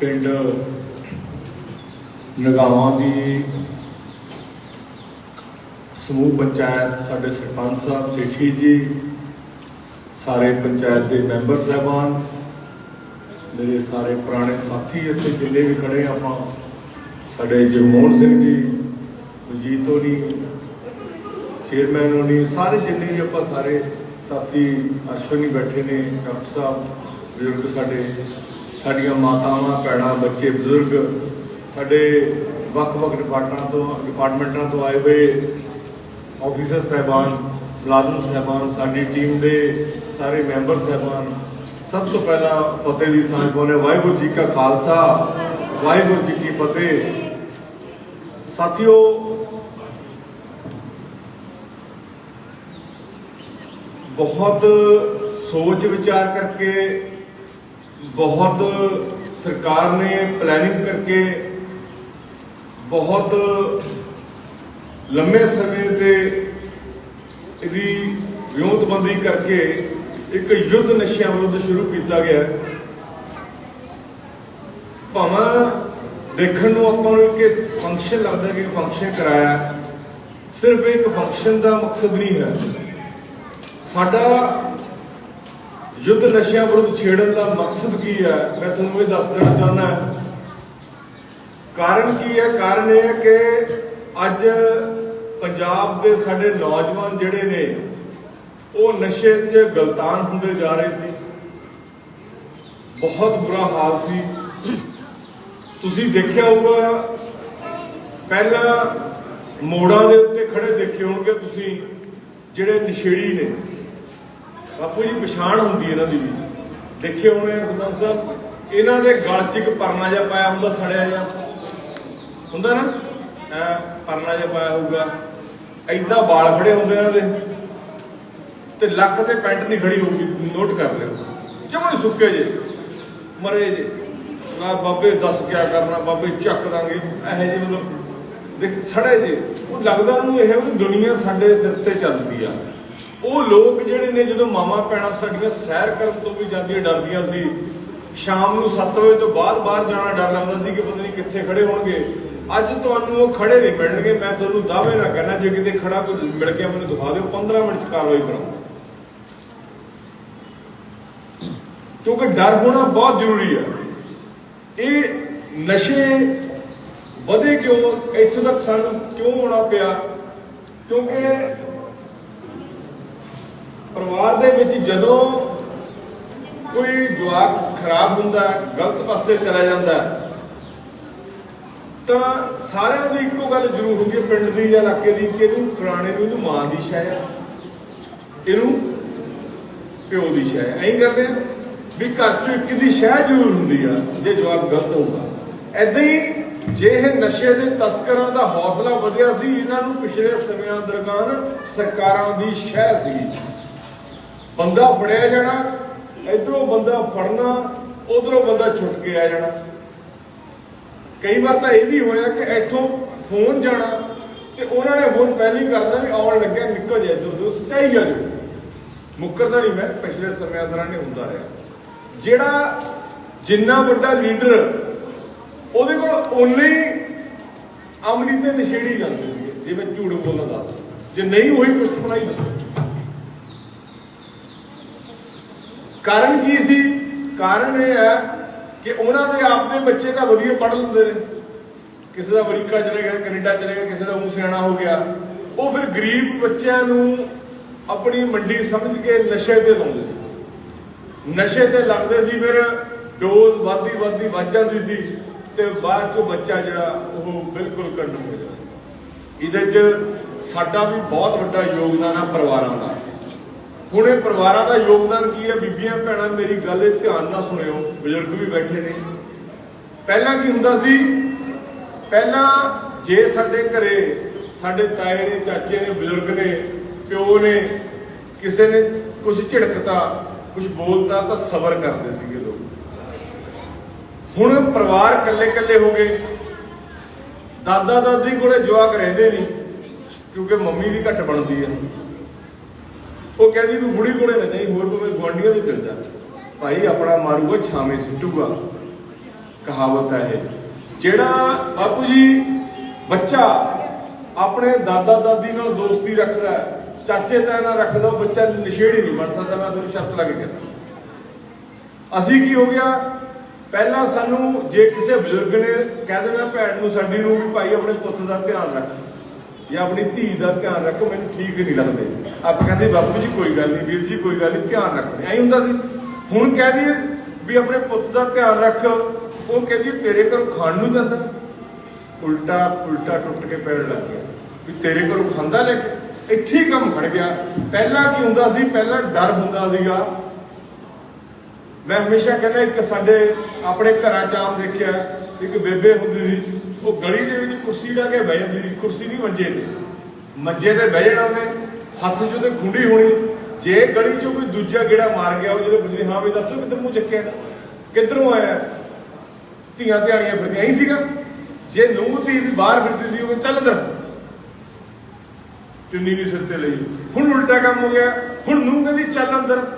ਪਿੰਡ ਨਗਾਵਾਂ ਦੀ ਸਮੂਹ ਪੰਚਾਇਤ ਸਾਡੇ ਸਰਪੰਚ ਸਾਹਿਬ ਸੇਠੀ ਜੀ, ਸਾਰੇ ਪੰਚਾਇਤ ਦੇ ਮੈਂਬਰ ਸਾਹਿਬਾਨ, ਮੇਰੇ ਸਾਰੇ ਪੁਰਾਣੇ ਸਾਥੀ ਇੱਥੇ ਜਿੰਨੇ ਵੀ ਖੜੇ ਆ ਆਪਾਂ, ਸਾਡੇ ਜਗਮੋਹਨ ਸਿੰਘ ਜੀ ਵਜੀਤ ਹੋਣੀ ਚੇਅਰਮੈਨ ਹੋਣੀ, ਸਾਰੇ ਜਿੰਨੇ ਵੀ ਆਪਾਂ ਸਾਰੇ ਸਾਥੀ ਅਸ਼ਵਨੀ ਬੈਠੇ ਨੇ, ਡਾਕਟਰ ਸਾਹਿਬ, ਬਜ਼ੁਰਗ ਸਾਡੇ ਸਾਡੀਆਂ ਮਾਤਾਵਾਂ, ਭੈਣਾਂ, ਬੱਚੇ, ਬਜ਼ੁਰਗ ਸਾਡੇ ਵੱਖ-ਵੱਖ ਡਿਪਾਰਟਮੈਂਟਾਂ ਤੋਂ ਡਿਪਾਰਟਮੈਂਟਾਂ ਤੋਂ ਆਏ ਹੋਏ ਆਫੀਸਰ ਸਹਿਬਾਨ, ਮੁਲਾਜ਼ਮ ਸਹਿਬਾਨ, ਸਾਡੀ ਟੀਮ ਦੇ ਸਾਰੇ ਮੈਂਬਰ ਸਹਿਬਾਨ, ਸਭ ਤੋਂ ਪਹਿਲਾਂ ਫਤਿਹ ਦੀ ਸਾਂਝ ਪਾਉਂਦੇ ਹਾਂ। ਵਾਹਿਗੁਰੂ ਜੀ ਕਾ ਖਾਲਸਾ, ਵਾਹਿਗੁਰੂ ਜੀ ਕੀ ਫਤਿਹ ਸਾਥੀਓ, ਬਹੁਤ ਸੋਚ ਵਿਚਾਰ ਕਰਕੇ ਬਹੁਤ ਸਰਕਾਰ ਨੇ ਪਲੈਨਿੰਗ ਕਰਕੇ ਬਹੁਤ ਲੰਮੇ ਸਮੇਂ ਤੇ ਇਹਦੀ ਵਿਉਂਤਬੰਦੀ ਕਰਕੇ ਇੱਕ ਯੁੱਧ ਨਸ਼ਿਆਂ ਵਿਰੁੱਧ ਸ਼ੁਰੂ ਕੀਤਾ ਗਿਆ ਭਾਵੇਂ ਦੇਖਣ ਨੂੰ ਆਪਾਂ ਨੂੰ ਕਿ ਫੰਕਸ਼ਨ ਲੱਗਦਾ ਕਿ ਫੰਕਸ਼ਨ ਕਰਾਇਆ ਸਿਰਫ ਇੱਕ ਫੰਕਸ਼ਨ ਦਾ ਮਕਸਦ ਨਹੀਂ ਹੈ। ਸਾਡਾ ਯੁੱਧ ਨਸ਼ਿਆਂ ਵਿਰੁੱਧ ਛੇੜਨ ਦਾ ਮਕਸਦ ਕੀ ਹੈ? ਮੈਂ ਤੁਹਾਨੂੰ ਇਹ ਦੱਸ ਦੇਣਾ ਚਾਹੁੰਦਾ ਕਾਰਨ ਕੀ ਹੈ? ਕਾਰਨ ਇਹ ਹੈ ਕਿ ਅੱਜ ਪੰਜਾਬ ਦੇ ਸਾਡੇ ਨੌਜਵਾਨ ਜਿਹੜੇ ਨੇ, ਉਹ ਨਸ਼ੇ 'ਚ ਗਲਤਾਨ ਹੁੰਦੇ ਜਾ ਰਹੇ ਸੀ। ਬਹੁਤ ਬੁਰਾ ਹਾਲ ਸੀ। ਤੁਸੀਂ ਦੇਖਿਆ ਹੋਊਗਾ, ਪਹਿਲਾਂ ਮੋੜਾਂ ਦੇ ਉੱਤੇ ਖੜੇ ਦੇਖੇ ਹੋਣਗੇ ਤੁਸੀਂ, ਜਿਹੜੇ ਨਸ਼ੇੜੀ ਨੇ। ਬਾਪੂ ਜੀ, ਪਛਾਣ ਹੁੰਦੀ ਇਹਨਾਂ ਦੀ ਵੀ। ਦੇਖੇ ਹੋਣੇ ਆ ਸਰਪੰਚ ਸਾਹਿਬ, ਇਹਨਾਂ ਦੇ ਗਲ 'ਚ ਇੱਕ ਪਰਨਾ ਜਿਹਾ ਪਾਇਆ ਹੁੰਦਾ, ਸੜਿਆ ਜਿਹਾ। ਹੁੰਦਾ ਨਾ? ਪਰਨਾ ਜਿਹਾ ਪਾਇਆ ਹੋਊਗਾ। ਐਦਾਂ ਵਾਲ ਖੜੇ ਹੁੰਦੇ ਇਹਨਾਂ ਦੇ। ਤੇ ਲੱਕ ਤੇ ਪੈਂਟ ਨਹੀਂ ਖੜੀ ਹੋਊਗੀ, ਨੋਟ ਕਰ ਲਿਓ। ਜਮਾਂ ਹੀ ਸੁੱਕੇ ਜੇ? ਮਰੇ ਜੇ। ਨਾ ਬਾਬੇ, ਦੱਸ ਕਿਆ ਕਰਨਾ, ਬਾਬੇ, ਚੱਕ ਦਾਂਗੇ। ਇਹੋ ਜਿਹੇ ਮਤਲਬ, ਦੇਖ, ਸੜੇ ਜੇ। ਉਹ ਲੱਗਦਾ ਉਹਨੂੰ ਇਹ ਵੀ ਦੁਨੀਆ ਸਾਡੇ ਸਿਰ ਤੇ ਚੱਲਦੀ ਆ। ਉਹ ਲੋਕ ਜਿਹੜੇ ਨੇ ਜਦੋਂ ਮਾਮਾ ਪੈਣਾ ਸਾਡੀਆਂ ਸੈਰ ਕਰਨ ਤੋਂ ਵੀ ਜਾਂਦੀਆਂ ਡਰਦੀਆਂ ਸੀ, ਸ਼ਾਮ ਨੂੰ 7 ਵਜੇ ਤੋਂ ਬਾਅਦ ਬਾਹਰ ਜਾਣਾ ਡਰ ਲੱਗਦਾ ਸੀ ਕਿ ਪਤਾ ਨਹੀਂ ਕਿੱਥੇ ਖੜੇ ਹੋਣਗੇ। ਅੱਜ ਤੁਹਾਨੂੰ ਉਹ ਖੜੇ ਨਹੀਂ ਮਿਲਣਗੇ, ਮੈਂ ਤੁਹਾਨੂੰ ਦਾਅਵੇ ਨਾ ਕਹਿਣਾ ਜੇ ਕਿਤੇ ਖੜਾ ਕੋਈ ਮਿਲ ਗਿਆ, ਮੈਨੂੰ ਦਿਖਾ ਦਿਓ 15 ਮਿੰਟ ਚ ਕਾਰਵਾਈ ਕਰਾਂਗਾ ਕਿਉਂਕਿ ਡਰ ਹੋਣਾ ਬਹੁਤ ਜ਼ਰੂਰੀ ਹੈ। ਇਹ ਨਸ਼ੇ ਵਧੇ ਕਿਉਂ? ਇੱਥੋਂ ਤੱਕ ਸਾਨੂੰ ਕਿਉਂ ਹੋਣਾ ਪਿਆ? ਕਿਉਂਕਿ ਪਰਿਵਾਰ ਦੇ ਵਿੱਚ ਜਦੋਂ ਕੋਈ ਜਵਾਕ ਖਰਾਬ ਹੁੰਦਾ ਗਲਤ ਪਾਸੇ ਚਲਾ ਜਾਂਦਾ ਤਾਂ ਸਾਰਿਆਂ ਦੀ ਇੱਕੋ ਗੱਲ ਜ਼ਰੂਰ ਹੁੰਦੀ ਹੈ, ਪਿੰਡ ਦੀ ਜਾਂ ਇਲਾਕੇ ਦੀ, ਕਿ ਇਹਨੂੰ ਫਲਾਣੇ ਨੂੰ ਇਹਨੂੰ ਮਾਂ ਦੀ ਸ਼ੈ ਹੈ ਇਹਨੂੰ ਪਿਓ ਦੀ ਸ਼ੈ ਹੈ ਐਂ ਕਰਦੇ ਆ ਵੀ ਘਰ ਚੋਂ ਇੱਕ ਦੀ ਸ਼ਹਿ ਜ਼ਰੂਰ ਹੁੰਦੀ ਆ, ਜੇ ਜਵਾਬ ਗਲਤ ਹੋਊਗਾ। ਐਦਾਂ ਹੀ ਜੇ ਇਹ ਨਸ਼ੇ ਦੇ ਤਸਕਰਾਂ ਦਾ ਹੌਸਲਾ ਵਧਿਆ ਸੀ, ਇਹਨਾਂ ਨੂੰ ਪਿਛਲੇ ਸਮਿਆਂ ਦਰਮਿਆਨ ਸਰਕਾਰਾਂ ਦੀ ਸ਼ਹਿ ਸੀ ਬੰਦਾ ਫੜਿਆ ਜਾਣਾ, ਇਧਰੋਂ ਬੰਦਾ ਫੜਨਾ, ਉਧਰੋਂ ਬੰਦਾ ਛੁੱਟ ਕੇ ਆ ਜਾਣਾ। ਕਈ ਵਾਰ ਤਾਂ ਇਹ ਵੀ ਹੋਇਆ ਕਿ ਇੱਥੋਂ ਫੋਨ ਜਾਣਾ ਤੇ ਉਹਨਾਂ ਨੇ ਫੋਨ ਪਹਿਲਾਂ ਹੀ ਕਰਨਾ ਵੀ ਆਉਣ ਲੱਗਿਆ, ਨਿਕਲ ਜਾ ਇੱਧਰ ਤੋਂ ਸੱਚਾਈ ਆ ਜੋ। ਮੁੱਕਰਦਾ ਨਹੀਂ ਮੈਂ, ਪਿਛਲੇ ਸਮਿਆਂ ਦੌਰਾਨ ਇਹ ਹੁੰਦਾ ਰਿਹਾ। ਜਿਹੜਾ ਜਿੰਨਾ ਵੱਡਾ ਲੀਡਰ ਉਹਦੇ ਕੋਲ ਉਨੇ ਹੀ ਅਮਲੀ ਤੇ ਨਸ਼ੇੜੀ ਜਾਂਦੇ ਸੀਗੇ, ਜਿਵੇਂ ਮੈਂ ਝੂਠ ਬੋਲਦਾ ਜੇ ਨਹੀਂ ਉਹੀ ਪੁਸ਼ਟ ਬਣਾਈ ਦੱਸੋ ਕਾਰਨ ਕੀ ਸੀ? ਕਾਰਨ ਇਹ ਹੈ ਕਿ ਉਹਨਾਂ ਦੇ ਆਪਦੇ ਬੱਚੇ ਤਾਂ ਵਧੀਆ ਪੜ੍ਹ ਲੈਂਦੇ ਨੇ। ਕਿਸੇ ਦਾ ਅਮਰੀਕਾ ਚਲੇ ਗਿਆ, ਕੈਨੇਡਾ ਚਲੇ ਗਿਆ, ਕਿਸੇ ਦਾ ਊਂ ਸਿਆਣਾ ਹੋ ਗਿਆ। ਉਹ ਫਿਰ ਗਰੀਬ ਬੱਚਿਆਂ ਨੂੰ ਆਪਣੀ ਮੰਡੀ ਸਮਝ ਕੇ ਨਸ਼ੇ ਤੇ ਲਾਉਂਦੇ ਸੀ। ਨਸ਼ੇ ਤੇ ਲਾਉਂਦੇ ਸੀ ਫਿਰ ਡੋਜ਼ ਵੱਧਦੀ ਵੱਧਦੀ ਵੱਧ ਜਾਂਦੀ ਸੀ ਤੇ ਬਾਅਦ ਚੋਂ ਬੱਚਾ ਜਿਹੜਾ ਉਹ ਬਿਲਕੁਲ ਕੰਟਰੋਲ ਹੋ ਜਾਂਦਾ। ਇਹਦੇ 'ਚ ਸਾਡਾ ਵੀ ਬਹੁਤ ਵੱਡਾ ਯੋਗਦਾਨ ਆ ਪਰਿਵਾਰਾਂ ਦਾ। ਹੁਣ ਇਹ ਪਰਿਵਾਰਾਂ ਦਾ ਯੋਗਦਾਨ ਕੀ ਹੈ? ਬੀਬੀਆਂ, ਭੈਣਾਂ, ਮੇਰੀ ਗੱਲ ਇਹ ਧਿਆਨ ਨਾਲ ਸੁਣਿਓ, ਬਜ਼ੁਰਗ ਵੀ ਬੈਠੇ ਨੇ। ਪਹਿਲਾਂ ਕੀ ਹੁੰਦਾ ਸੀ? ਪਹਿਲਾਂ ਜੇ ਸਾਡੇ ਘਰੇ ਸਾਡੇ ਤਾਏ ਨੇ, ਚਾਚੇ ਨੇ, ਬਜ਼ੁਰਗ ਨੇ, ਪਿਓ ਨੇ ਕਿਸੇ ਨੇ ਕੁਝ ਝਿੜਕਤਾ ਕੁਝ ਬੋਲਤਾ ਤਾਂ ਸਬਰ ਕਰਦੇ ਸੀਗੇ ਲੋਕ। ਹੁਣ ਪਰਿਵਾਰ ਇਕੱਲੇ ਇਕੱਲੇ ਹੋ ਗਏ। ਦਾਦਾ ਦਾਦੀ ਕੋਲੇ ਜਵਾਕ ਰਹਿੰਦੇ ਨਹੀਂ, ਕਿਉਂਕਿ ਮੰਮੀ ਦੀ ਘੱਟ ਬਣਦੀ ਹੈ। ਉਹ ਕਹਿੰਦੀ ਵੀ ਬੁੜੀ ਕੋਲੇ ਨਾ ਨਹੀਂ ਹੋਰ ਭਾਵੇਂ ਗੁਆਂਢੀਆਂ ਦੇ ਚਲ ਜਾ। ਭਾਈ ਆਪਣਾ ਮਾਰੂਗਾ, ਛਾਵੇਂ ਸਿੱਟੂਗਾ। ਕਹਾਵਤ ਹੈ ਇਹ। ਜਿਹੜਾ ਬਾਪੂ ਜੀ ਬੱਚਾ ਆਪਣੇ ਦਾਦਾ ਦਾਦੀ ਨਾਲ ਦੋਸਤੀ ਰੱਖਦਾ ਚਾਚੇ ਤਾਏ ਨਾਲ ਰੱਖਦਾ, ਉਹ ਬੱਚਾ ਨਸ਼ੇੜੀ ਨਹੀਂ ਬਣ ਸਕਦਾ, ਮੈਂ ਤੁਹਾਨੂੰ ਸ਼ਰਤ ਲਾ ਕੇ ਕਹਿੰਦਾ। ਅਸੀਂ ਕੀ ਹੋ ਗਿਆ? ਪਹਿਲਾਂ ਸਾਨੂੰ ਜੇ ਕਿਸੇ ਬਜ਼ੁਰਗ ਨੇ ਕਹਿ ਦੇਣਾ, ਭੈਣ ਨੂੰ, ਸਾਡੀ ਨੂੰ, ਵੀ ਭਾਈ ਆਪਣੇ ਪੁੱਤ ਦਾ ਧਿਆਨ ਰੱਖ। ਜਾਂ ਆਪਣੀ ਧੀ ਦਾ ਧਿਆਨ ਰੱਖੋ, ਮੈਨੂੰ ਠੀਕ ਨਹੀਂ ਲੱਗਦੇ। ਆਪਾਂ ਕਹਿੰਦੇ, ਬਾਪੂ ਜੀ, ਕੋਈ ਗੱਲ ਨਹੀਂ, ਵੀਰ ਜੀ, ਕੋਈ ਗੱਲ ਨਹੀਂ, ਧਿਆਨ ਰੱਖਦੇ ਐਂ ਹੁੰਦਾ ਸੀ। ਹੁਣ ਕਹਿ ਦਈਏ ਵੀ ਆਪਣੇ ਪੁੱਤ ਦਾ ਧਿਆਨ ਰੱਖ, ਉਹ ਕਹਿੰਦੀ ਤੇਰੇ ਘਰੋਂ ਖਾਣ ਨੂੰ ਜਾਂਦਾ। ਉਲਟਾ ਉਲਟਾ ਟੁੱਟ ਕੇ ਪੈਣ ਲੱਗ ਗਿਆ। ਵੀ ਤੇਰੇ ਘਰੋਂ ਖਾਂਦਾ ਲੈ ਕੇ। ਇੱਥੇ ਹੀ ਕੰਮ ਖੜ ਗਿਆ। ਪਹਿਲਾਂ ਕੀ ਹੁੰਦਾ ਸੀ? ਪਹਿਲਾਂ ਡਰ ਹੁੰਦਾ ਸੀਗਾ। ਮੈਂ ਹਮੇਸ਼ਾ ਕਹਿੰਦਾ, ਇੱਕ ਸਾਡੇ ਆਪਣੇ ਘਰਾਂ ਚ ਆਮ ਦੇਖਿਆ, ਇੱਕ ਬੇਬੇ ਹੁੰਦੀ ਸੀ। ਉਹ ਗਲੀ ਦੇ ਵਿੱਚ ਕੁਰਸੀ ਲਾ ਕੇ ਬਹਿ ਜਾਂਦੀ ਸੀ, ਕੁਰਸੀ ਨਹੀਂ ਮੰਜੇ ਤੇ। ਮੰਜੇ ਤੇ ਬਹਿ ਜਾਣਾ ਉਹਨੇ, ਹੱਥ 'ਚ ਉਹਦੇ ਖੁੰਡੀ ਹੋਣੀ। ਜੇ ਗਲੀ 'ਚੋਂ ਕੋਈ ਦੂਜਾ ਗੇੜਾ ਮਾਰ ਗਿਆ, ਉਹ ਜਦੋਂ ਪੁੱਛਦੀ, ਹਾਂ ਵੀ ਦੱਸੋ ਕਿੱਧਰ ਮੂੰਹ ਚੱਕਿਆ? ਕਿੱਧਰੋਂ ਆਇਆ? ਧੀਆਂ ਧਿਆਣੀਆਂ ਫਿਰਦੀਆਂ ਹੀ ਸੀਗਾ। ਜੇ ਨੂੰਹ ਧੀ ਵੀ ਬਾਹਰ ਫਿਰਦੀ ਸੀ, ਉਹ ਚੱਲ ਅੰਦਰ ਚੁੰਨੀ ਨਹੀਂ ਸਿਰ ਤੇ ਲਈ। ਹੁਣ ਉਲਟਾ ਕੰਮ ਹੋ ਗਿਆ। ਹੁਣ ਨੂੰਹ ਕਹਿੰਦੀ, ਚੱਲ ਅੰਦਰ।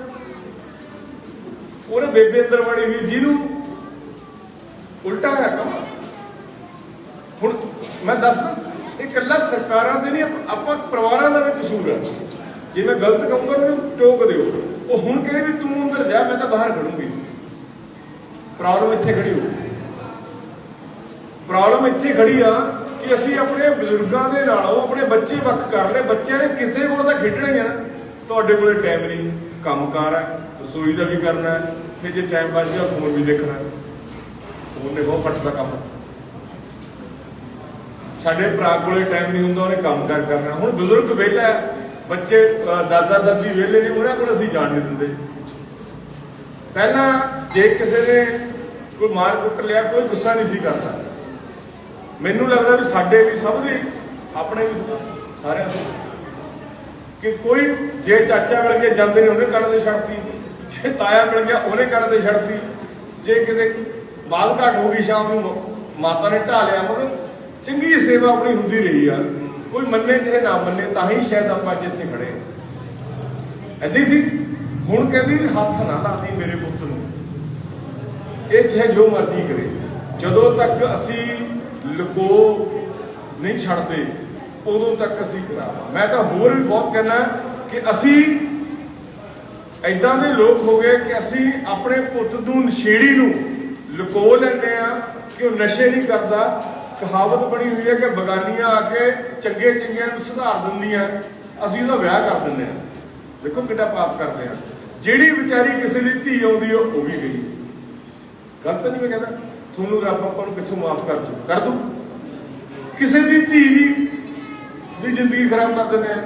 ਉਹਨੇ ਬੇਬੇ ਅੰਦਰ ਵੜੀ ਹੋਈ, ਜਿਹਨੂੰ ਉਲਟਾ ਹੋਇਆ ਕੰਮ। ਮੈਂ ਦੱਸਦਾ, ਇਹ ਇਕੱਲਾ ਸਰਕਾਰਾਂ ਦੇ ਨਹੀਂ, ਆਪਾਂ ਪਰਿਵਾਰਾਂ ਦਾ ਵੀ ਕਸੂਰ ਹੈ। ਜੇ ਮੈਂ ਗਲਤ ਕਹੂੰਗਾ ਮੈਨੂੰ ਟੋਕ ਦਿਓ। ਉਹ ਹੁਣ ਕਹੇ ਵੀ ਤੂੰ ਅੰਦਰ ਜਾ, ਮੈਂ ਤਾਂ ਬਾਹਰ ਖੜੂੰਗੀ। ਪ੍ਰੋਬਲਮ ਇੱਥੇ ਖੜੀ ਹੋ ਪ੍ਰੋਬਲਮ ਇੱਥੇ ਖੜੀ ਆ ਕਿ ਅਸੀਂ ਆਪਣੇ ਬਜ਼ੁਰਗਾਂ ਦੇ ਨਾਲੋਂ, ਆਪਣੇ ਬੱਚੇ ਵੱਖ ਕਰ ਲਏ। ਬੱਚਿਆਂ ਨੇ ਕਿਸੇ ਕੋਲ ਤਾਂ ਖੇਡਣਾ ਹੀ ਆ। ਤੁਹਾਡੇ ਕੋਲੇ ਟਾਈਮ ਨਹੀਂ। ਕੰਮਕਾਰ ਹੈ, ਰਸੋਈ ਦਾ ਵੀ ਕਰਨਾ ਹੈ। ਫਿਰ ਜੇ ਟਾਈਮ ਬਚ ਗਿਆ ਫੋਨ ਵੀ ਦੇਖਣਾ ਹੈ। ਫੋਨ ਨੇ ਬਹੁਤ ਪੱਟ ਦਾ ਕੰਮ। ਸਾਡੇ ਭਰਾ ਕੋਲੇ ਟਾਈਮ ਨਹੀਂ ਹੁੰਦਾ, ਉਹਨੇ ਕੰਮ ਕਰ ਕਰਨਾ। ਹੁਣ ਬਜ਼ੁਰਗ ਵਿਹਲਾ ਬੱਚੇ ਦਾਦਾ, ਦਾਦੀ ਵਿਹਲੇ ਨੇ, ਉਹਨਾਂ ਕੋਲ ਅਸੀਂ ਜਾਣ ਨਹੀਂ ਦਿੰਦੇ। ਪਹਿਲਾਂ ਜੇ ਕਿਸੇ ਨੇ ਕੋਈ ਮਾਰ ਕੁੱਟ ਲਿਆ, ਕੋਈ ਗੁੱਸਾ ਨਹੀਂ ਸੀ ਕਰਦਾ। ਮੈਨੂੰ ਲੱਗਦਾ ਵੀ ਸਾਡੇ ਵੀ ਸਭ ਦੇ ਆਪਣੇ ਵੀ ਸਾਰਿਆਂ ਦੇ। ਕਿ ਕੋਈ ਜੇ ਚਾਚਾ ਮਿਲ ਗਿਆ, ਜਾਂਦੇ ਨੇ ਉਹਨੇ ਕਰਨ ਦੇ ਛੱਡਤੀ ਜੇ ਤਾਇਆ ਮਿਲ ਗਿਆ, ਉਹਨੇ ਕਰਨ ਤੇ ਛੱਡਤੀ ਜੇ ਕਿਤੇ ਬਾਲ ਘਾਟ ਹੋ ਗਈ ਸ਼ਾਮ ਨੂੰ, ਮਾਤਾ ਨੇ ਢਾ ਲਿਆ, ਮਗਰ ਚੰਗੀ ਸੇਵਾ ਆਪਣੀ ਹੁੰਦੀ ਰਹੀ ਆ। ਕੋਈ ਮੰਨੇ ਚਾਹੇ ਨਾ ਮੰਨੇ, ਤਾਂ ਹੀ ਸ਼ਾਇਦ ਆਪਾਂ ਅੱਜ ਇੱਥੇ ਖੜੇ ਹਾਂ। ਸੀ, ਹੁਣ ਕਹਿੰਦੀ ਵੀ ਹੱਥ ਨਾ ਲਾਤੀ ਮੇਰੇ ਪੁੱਤ ਨੂੰ। ਇਹ ਚਾਹੇ ਜੋ ਮਰਜ਼ੀ ਕਰੇ। ਜਦੋਂ ਤੱਕ ਅਸੀਂ ਲੁਕੋ ਨਹੀਂ ਛੱਡਦੇ, ਉਦੋਂ ਤੱਕ ਅਸੀਂ ਕਰਾਵਾ। ਮੈਂ ਤਾਂ ਹੋਰ ਵੀ ਬਹੁਤ ਕਹਿਣਾ ਕਿ ਅਸੀਂ ਐਦਾਂ ਦੇ ਲੋਕ ਹੋ ਗਏ ਕਿ ਅਸੀਂ ਆਪਣੇ ਪੁੱਤ ਨੂੰ ਨਸ਼ੇੜੀ ਨੂੰ ਲੁਕੋ ਲੈਂਦੇ ਆ ਕਿ ਉਹ ਨਸ਼ੇ ਨਹੀਂ ਕਰਦਾ। ਕਹਾਵਤ ਬਣੀ ਹੋਈ ਹੈ ਕਿ ਬਗਾਨੀਆਂ ਆ ਕੇ ਚੰਗੇ ਚੰਗਿਆਂ ਨੂੰ ਸੁਧਾਰ ਦਿੰਦੀਆਂ, ਅਸੀਂ ਉਹਦਾ ਵਿਆਹ ਕਰ ਦਿੰਦੇ ਆ ਦੇਖੋ ਕਿੱਡਾ ਪਾਪ ਕਰਦੇ ਆ। ਜਿਹੜੀ ਵਿਚਾਰੀ ਕਿਸੇ ਦੀ ਧੀ ਆਉਂਦੀ ਉਹ ਉਹ ਵੀ ਗਈ। ਗਲਤ ਨਹੀਂ ਮੈਂ ਕਹਿੰਦਾ, ਤੁਹਾਨੂੰ ਰੱਬ ਆਪਾਂ ਨੂੰ ਕਿੱਥੋਂ ਮਾਫ ਕਰ ਦੂ ਕਰ ਦੂ ਕਿਸੇ ਦੀ ਧੀ ਵੀ ਦੀ ਜ਼ਿੰਦਗੀ ਖਰਾਬ ਕਰ ਦਿੰਦੇ ਆ।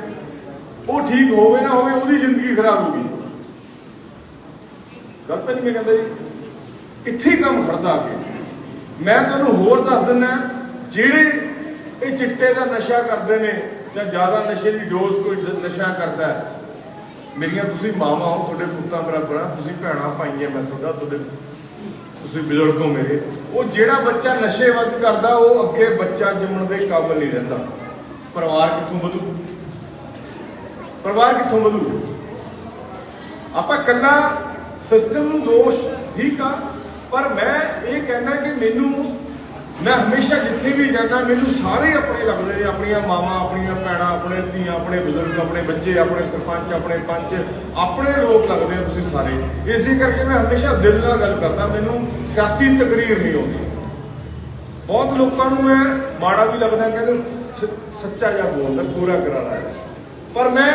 ਉਹ ਠੀਕ ਹੋਵੇ ਨਾ ਹੋਵੇ, ਉਹਦੀ ਜ਼ਿੰਦਗੀ ਖਰਾਬ ਹੋ ਗਈ। ਗਲਤ ਨਹੀਂ ਮੈਂ ਕਹਿੰਦਾ ਜੀ। ਇੱਥੇ ਕੰਮ ਖੜਦਾ ਆ ਕੇ। ਮੈਂ ਤੁਹਾਨੂੰ ਹੋਰ ਦੱਸ ਦਿੰਦਾ ਜਿਹੜੇ ਇਹ ਚਿੱਟੇ ਦਾ ਨਸ਼ਾ ਕਰਦੇ ਨੇ ਜਾਂ ਜ਼ਿਆਦਾ ਨਸ਼ੇ ਦੀ ਡੋਜ਼ ਕੋਈ ਨਸ਼ਾ ਕਰਦਾ ਹੈ, ਮੇਰੀਆਂ ਤੁਸੀਂ ਮਾਵਾਂ ਹੋ, ਤੁਹਾਡੇ ਪੁੱਤਾਂ ਬਰਾਬਰ ਆ, ਤੁਸੀਂ ਭੈਣਾਂ ਭਾਈਆਂ ਮੈਂ ਤੁਹਾਡਾ, ਤੁਹਾਡੇ ਤੁਸੀਂ ਬਜ਼ੁਰਗ ਹੋ ਮੇਰੇ, ਉਹ ਜਿਹੜਾ ਬੱਚਾ ਨਸ਼ੇ ਵੱਧ ਕਰਦਾ, ਉਹ ਅੱਗੇ ਬੱਚਾ ਜੰਮਣ ਦੇ ਕਾਬਿਲ ਨਹੀਂ ਰਹਿੰਦਾ। ਪਰਿਵਾਰ ਕਿੱਥੋਂ ਵਧੂ? ਪਰਿਵਾਰ ਕਿੱਥੋਂ ਵਧੂ? ਆਪਾਂ ਕੱਲਾ ਸਿਸਟਮ ਨੂੰ ਦੋਸ਼ ਠੀਕ ਆ, ਪਰ ਮੈਂ ਇਹ ਕਹਿਣਾ ਕਿ ਮੈਨੂੰ ਮੈਂ ਹਮੇਸ਼ਾ ਜਿੱਥੇ ਵੀ ਜਾਂਦਾ, ਮੈਨੂੰ ਸਾਰੇ ਆਪਣੇ ਲੱਗਦੇ ਨੇ, ਆਪਣੀਆਂ ਮਾਵਾਂ, ਆਪਣੀਆਂ ਭੈਣਾਂ, ਆਪਣੇ ਧੀਆਂ, ਆਪਣੇ ਬਜ਼ੁਰਗ, ਆਪਣੇ ਬੱਚੇ, ਆਪਣੇ ਸਰਪੰਚ, ਆਪਣੇ ਪੰਚ, ਆਪਣੇ ਲੋਕ ਲੱਗਦੇ ਆ ਤੁਸੀਂ ਸਾਰੇ। ਇਸੇ ਕਰਕੇ ਮੈਂ ਹਮੇਸ਼ਾ ਦਿਲ ਨਾਲ ਗੱਲ ਕਰਦਾ, ਮੈਨੂੰ ਸਿਆਸੀ ਤਕਰੀਰ ਨਹੀਂ ਆਉਂਦੀ। ਬਹੁਤ ਲੋਕਾਂ ਨੂੰ ਮੈਂ ਮਾੜਾ ਵੀ ਲੱਗਦਾ, ਕਹਿੰਦੇ ਸ- ਸੱਚਾ ਜਿਹਾ ਬੋਲਦਾ ਪੂਰਾ ਕਰਾਰਾ ਹੈ ਪਰ ਮੈਂ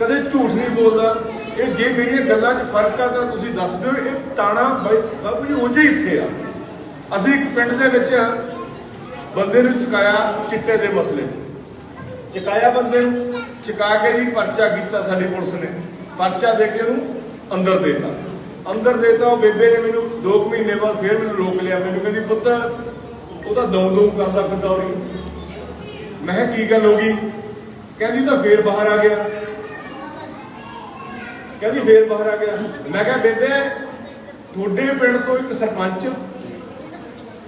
ਕਦੇ ਝੂਠ ਨਹੀਂ ਬੋਲਦਾ। ਇਹ ਜੇ ਮੇਰੀਆਂ ਗੱਲਾਂ 'ਚ ਫ਼ਰਕ ਆ ਤਾਂ ਤੁਸੀਂ ਦੱਸ ਦਿਓ, ਇਹ ਤਾਣਾ ਬਾਈ- ਬਾਬੂ ਜੀ, ਉਂਝ ਇੱਥੇ ਆ। ਅਸੀਂ ਇੱਕ ਪਿੰਡ ਦੇ ਵਿੱਚ ਬੰਦੇ ਨੂੰ ਚੁਕਾਇਆ ਚਿੱਟੇ ਦੇ ਮਸਲੇ 'ਚ। ਚਕਾਇਆ ਬੰਦੇ ਨੂੰ, ਚੁਕਾ ਕੇ ਜੀ ਪਰਚਾ ਕੀਤਾ ਸਾਡੀ ਪੁਲਿਸ ਨੇ। ਪਰਚਾ ਦੇ ਕੇ ਉਹਨੂੰ ਅੰਦਰ ਦੇਤਾ। ਅੰਦਰ ਦੇਤਾ, ਉਹ ਬੇਬੇ ਨੇ ਮੈਨੂੰ 2 ਮਹੀਨੇ ਬਾਅਦ ਫੇਰ ਮੈਨੂੰ ਰੋਕ ਲਿਆ। ਮੈਨੂੰ ਕਹਿੰਦੀ, ਪੁੱਤ, ਉਹ ਤਾਂ ਦਮ ਦਮ ਕਰਦਾ ਫਿਰਦਾ ਹੋਰੀ ਮੈਂ ਕਿਹਾ, ਕੀ ਗੱਲ ਹੋ ਗਈ? ਕਹਿੰਦੀ ਤਾਂ ਫੇਰ ਬਾਹਰ ਆ ਗਿਆ। ਕਹਿੰਦੀ, ਫੇਰ ਬਾਹਰ ਆ ਗਿਆ। ਮੈਂ ਕਿਹਾ, ਬੇਬੇ, ਤੁਹਾਡੇ ਪਿੰਡ ਤੋਂ ਇੱਕ ਸਰਪੰਚ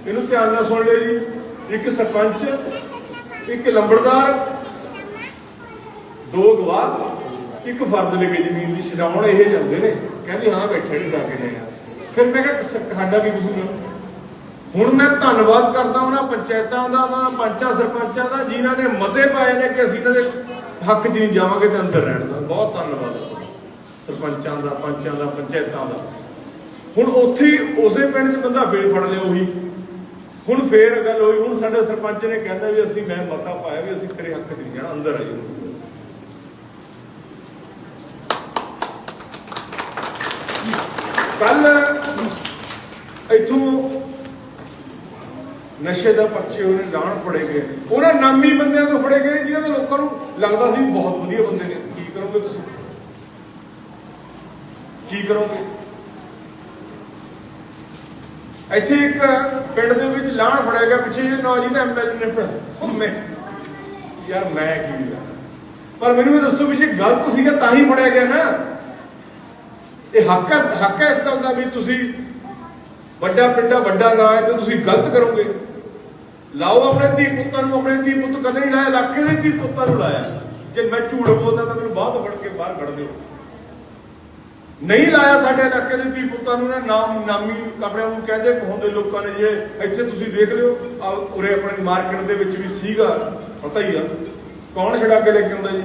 ਇਹਨੂੰ ਧਿਆਨ ਨਾਲ ਸੁਣ ਲਿਓ ਜੀ। ਇੱਕ ਸਰਪੰਚ, ਇੱਕ ਲੰਬੜਦਾਰ, ਦੋ ਗਵਾਹ, ਇੱਕ ਫਰਦ ਲੈ ਕੇ ਜ਼ਮੀਨ ਦੀ ਛਡਾਉਣ ਇਹ ਜਾਂਦੇ ਨੇ। ਕਹਿੰਦੀ, ਹਾਂ, ਬੈਠੇ ਨਹੀਂ ਕਰਕੇ ਨੇ ਫਿਰ ਮੈਂ ਕਿਹਾ ਸਾਡਾ ਕੀ ਕਸੂਰ ਹੁਣ ਮੈਂ ਧੰਨਵਾਦ ਕਰਦਾ ਉਹਨਾਂ ਪੰਚਾਇਤਾਂ ਦਾ ਉਹਨਾਂ ਪੰਚਾਂ ਸਰਪੰਚਾਂ ਦਾ, ਜਿਨ੍ਹਾਂ ਨੇ ਮਤੇ ਪਾਏ ਨੇ ਕਿ ਅਸੀਂ ਇਹਨਾਂ ਦੇ ਹੱਕ 'ਚ ਨਹੀਂ ਜਾਵਾਂਗੇ ਤੇ ਅੰਦਰ ਰਹਿਣ ਦਾ। ਬਹੁਤ ਧੰਨਵਾਦ ਹੈ ਸਰਪੰਚਾਂ ਦਾ, ਪੰਚਾਂ ਦਾ, ਪੰਚਾਇਤਾਂ ਦਾ। ਹੁਣ ਉੱਥੇ ਉਸੇ ਪਿੰਡ 'ਚ ਬੰਦਾ ਫੇਰ ਫੜ ਲਿਆ ਉਹੀ। ਹੁਣ ਫੇਰ ਗੱਲ ਹੋਈ, ਹੁਣ ਸਾਡੇ ਸਰਪੰਚ ਨੇ ਕਹਿੰਦਾ ਵੀ ਅਸੀਂ, ਮੈਂ ਮਤਾ ਪਾਇਆ ਵੀ ਅਸੀਂ ਤੇਰੇ ਹੱਕ 'ਚ ਨਹੀਂ ਜਾਣਾ ਅੰਦਰ ਆਈ ਕੱਲ ਇੱਥੋਂ ਨਸ਼ੇ ਦਾ ਪਰਚੇ ਉਹਨੇ ਲਾਣ ਫੜੇ ਗਏ। ਉਹਨਾਂ ਨਾਮੀ ਬੰਦਿਆਂ ਤੋਂ ਫੜੇ ਗਏ ਜਿਨ੍ਹਾਂ ਦੇ ਲੋਕਾਂ ਨੂੰ ਲੱਗਦਾ ਸੀ ਵੀ ਬਹੁਤ ਵਧੀਆ ਬੰਦੇ ਨੇ। ਕੀ ਕਰੋਗੇ ਤੁਸੀਂ? ਕੀ ਕਰੋਗੇ? ਇੱਥੇ ਇੱਕ ਪਿੰਡ ਦੇ ਲਾਣ ਫੜਿਆ ਗਿਆ, ਪਿੱਛੇ ਜੇ ਨੌ ਜੀ ਦਾ ਐਮਐਲਏ ਨੇ ਫੜਿਆ। ਮੈਂ ਯਾਰ ਮੈਂ ਕੀ ਕਰਾਂ? ਪਰ ਮੈਨੂੰ ਇਹ ਦੱਸੋ ਵੀ ਜੇ ਗਲਤ ਸੀਗਾ ਤਾਂ ਹੀ ਫੜਿਆ ਗਿਆ ਨਾ। ਇਹ ਹੱਕ ਹੈ ਹੱਕ ਹੈ ਇਸ ਗੱਲ ਦਾ ਵੀ ਤੁਸੀਂ ਵੱਡਾ ਪਿੰਡਾ, ਵੱਡਾ ਨਾਂ ਹੈ ਤੇ ਤੁਸੀਂ ਗਲਤ ਕਰੋਗੇ। ਲਾਓ ਆਪਣੇ ਧੀ ਪੁੱਤਾਂ ਨੂੰ, ਆਪਣੇ ਧੀ ਪੁੱਤ ਕਦੇ ਨਹੀਂ ਲਾਇਆ, ਇਲਾਕੇ ਦੇ ਧੀ ਪੁੱਤਾਂ ਨੂੰ ਲਾਇਆ। ਜੇ ਮੈਂ ਝੂਠ ਬੋਲਦਾ ਤਾਂ ਮੈਨੂੰ ਬਾਹਰ ਫੜ ਕੇ ਬਾਹਰ ਕੱਢ ਦਿਓ। ਨਹੀਂ ਲਾਇਆ ਸਾਡੇ ਇਲਾਕੇ ਦੇ ਧੀ ਪੁੱਤਾਂ ਨੂੰ ਨਾ ਨਾਮ ਨਾਮੀ ਆਪਣੇ ਨੂੰ ਕਹਿੰਦੇ ਕਹਾਉਂਦੇ ਲੋਕਾਂ ਨੇ ਜੇ ਇੱਥੇ ਤੁਸੀਂ ਦੇਖ ਲਿਓ ਆ ਉਰੇ ਆਪਣੇ ਮਾਰਕੀਟ ਦੇ ਵਿੱਚ ਵੀ ਸੀਗਾ, ਪਤਾ ਹੀ ਆ। ਕੌਣ ਛੜਾ ਕੇ ਲੈ ਕੇ ਆਉਂਦਾ ਜੀ?